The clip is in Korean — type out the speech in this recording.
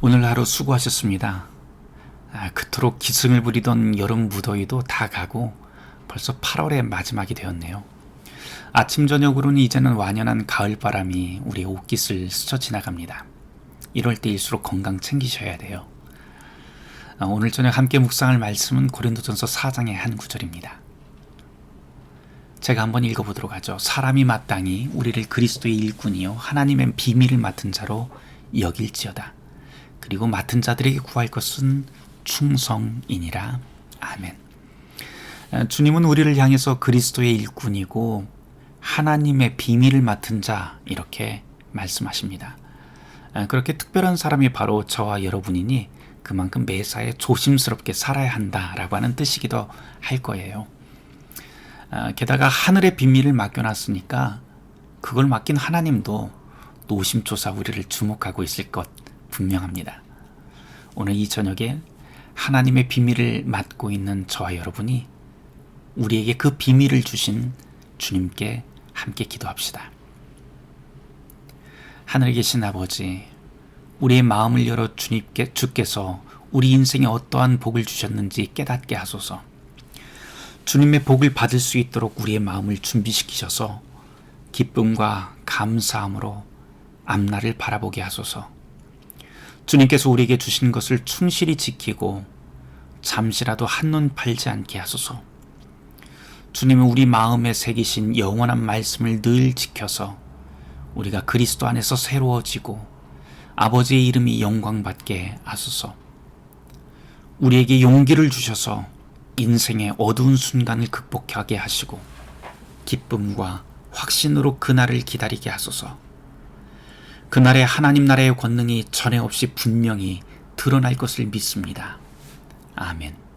오늘 하루 수고하셨습니다. 아, 그토록 기승을 부리던 여름 무더위도 다 가고 벌써 8월의 마지막이 되었네요. 아침 저녁으로는 이제는 완연한 가을 바람이 우리의 옷깃을 스쳐 지나갑니다. 이럴 때일수록 건강 챙기셔야 돼요. 아, 오늘 저녁 함께 묵상할 말씀은 고린도전서 4장의 한 구절입니다. 제가 한번 읽어보도록 하죠. 사람이 마땅히 우리를 그리스도의 일꾼이요 하나님의 비밀을 맡은 자로 여길지어다. 그리고 맡은 자들에게 구할 것은 충성이니라. 아멘. 아, 주님은 우리를 향해서 그리스도의 일꾼이고 하나님의 비밀을 맡은 자 이렇게 말씀하십니다. 아, 그렇게 특별한 사람이 바로 저와 여러분이니 그만큼 매사에 조심스럽게 살아야 한다라고 하는 뜻이기도 할 거예요. 아, 게다가 하늘의 비밀을 맡겨놨으니까 그걸 맡긴 하나님도 노심초사 우리를 주목하고 있을 것 분명합니다. 오늘 이 저녁에 하나님의 비밀을 맡고 있는 저와 여러분이 우리에게 그 비밀을 주신 주님께 함께 기도합시다. 하늘에 계신 아버지, 우리의 마음을 열어 주님께 주께서 우리 인생에 어떠한 복을 주셨는지 깨닫게 하소서. 주님의 복을 받을 수 있도록 우리의 마음을 준비시키셔서 기쁨과 감사함으로 앞날을 바라보게 하소서. 주님께서 우리에게 주신 것을 충실히 지키고 잠시라도 한눈 팔지 않게 하소서. 주님은 우리 마음에 새기신 영원한 말씀을 늘 지켜서 우리가 그리스도 안에서 새로워지고 아버지의 이름이 영광받게 하소서. 우리에게 용기를 주셔서 인생의 어두운 순간을 극복하게 하시고 기쁨과 확신으로 그날을 기다리게 하소서. 그날의 하나님 나라의 권능이 전에 없이 분명히 드러날 것을 믿습니다. 아멘.